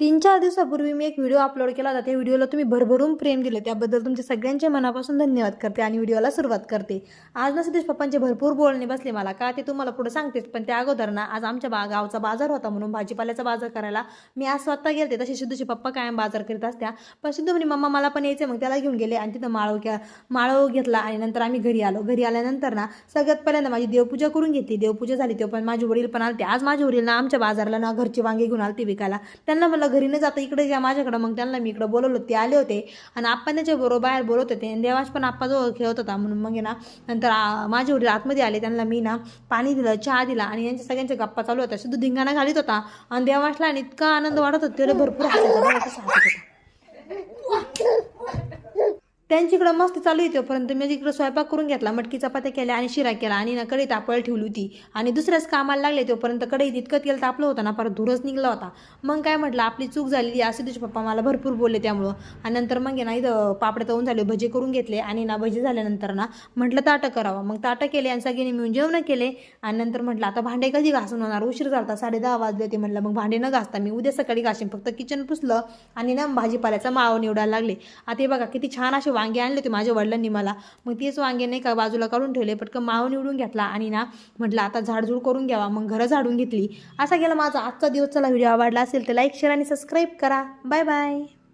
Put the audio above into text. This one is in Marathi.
तीन चार दिवसापूर्वी मी एक व्हिडिओ अपलोड केला होता. त्या व्हिडिओला तुम्ही भरभरून प्रेम दिलं. त्याबद्दल तुमचे सगळ्यांचे मनापासून धन्यवाद करते आणि व्हिडिओला सुरुवात करते. आज ना सतीश पप्पांचे भरपूर बोलणे बसले मला. का ते तुम्हाला पुढे सांगतेच पण त्या अगोदर ना आज आमच्या बा गावचा बाजार होता म्हणून भाजीपाल्याचा बाजार करायला मी आज स्वतः गेलते. तसे सिद्धूचे पप्पा कायम बाजार करीत असत्या. पण सिद्धू म्हणे मम्मा मला पण यायचं मग त्याला घेऊन गेले आणि तिथं माळव घ्या माळव घेतला आणि नंतर आम्ही घरी आलो. घरी आल्यानंतर ना सगळ्यात पहिल्यांदा माझी देवपूजा करून घेतली. देवपूजा झाली तेव्हा पण माझे वडील पण आलते. आज माझे वडील ना आमच्या बाजारला ना घरची वांगे घेऊन आलते विकायला. त्यांना म्हणलं घरी न जाता इकडे ज्या माझ्याकडं मग त्यांना मी इकडं बोलवलं ते आले होते. आणि आप्पा त्याच्या बरोबर बाहेर बोलत होते. आणि देवाश पण आप्पाजवळ खेळत होता. म्हणून मग ना नंतर माझे वडील आतमध्ये आले. त्यांना मी ना पाणी दिलं चहा दिला. आणि यांच्या सगळ्यांच्या गप्पा चालू होत्या. शुद्ध धिंगाणा घालीत होता. आणि देवाशला आणि इतका आनंद वाटत होता. त्याला भरपूर हसत होता. त्यांच्याकडं मस्त चालू येते परंतु मी तिकडं स्वयंपाक करून घेतला मटकी चपात्या केल्या आणि शिरा केला आणि ना कढई तापळ ठेवली होती. आणि दुसऱ्याच कामाला लागले तोपर्यंत कढई इतकं तेल तापलं होतं ना परत धुरच निघला होता. मग काय म्हटलं आपली चूक झालेली असे तुझे पप्पा मला भरपूर बोलले त्यामुळं. आणि नंतर मग ना इथं पापडे तळून झाले भजे करून घेतले आणि ना भजे झाल्यानंतर ना म्हटलं ताटं करावं. मग ताटं केले आणि सगळ्यांनी मिळून जेवण केले. आणि नंतर म्हटलं आता भांडे कधी घासून होणार? उशीर झाला साडे दहा वाजले ते म्हटलं मग भांडे न घासता मी उद्या सकाळी घासेन फक्त किचन पुसलं आणि ना भाजीपाल्याचा माव निवडायला लागले. आता हे बघा किती छान असे वांगे आणले होते माझ्या वडिलांनी मला. मग तेच वांगे नाही का बाजूला काढून ठेवले पटकन माव निवडून घेतला आणि ना म्हटलं आता झाडझूड करून घ्यावा. मग घरं झाडून घेतली. असा गेला माझा आजचा दिवस चला व्हिडिओ आवडला असेल तर लाईक शेअर आणि सबस्क्राईब करा. Bye bye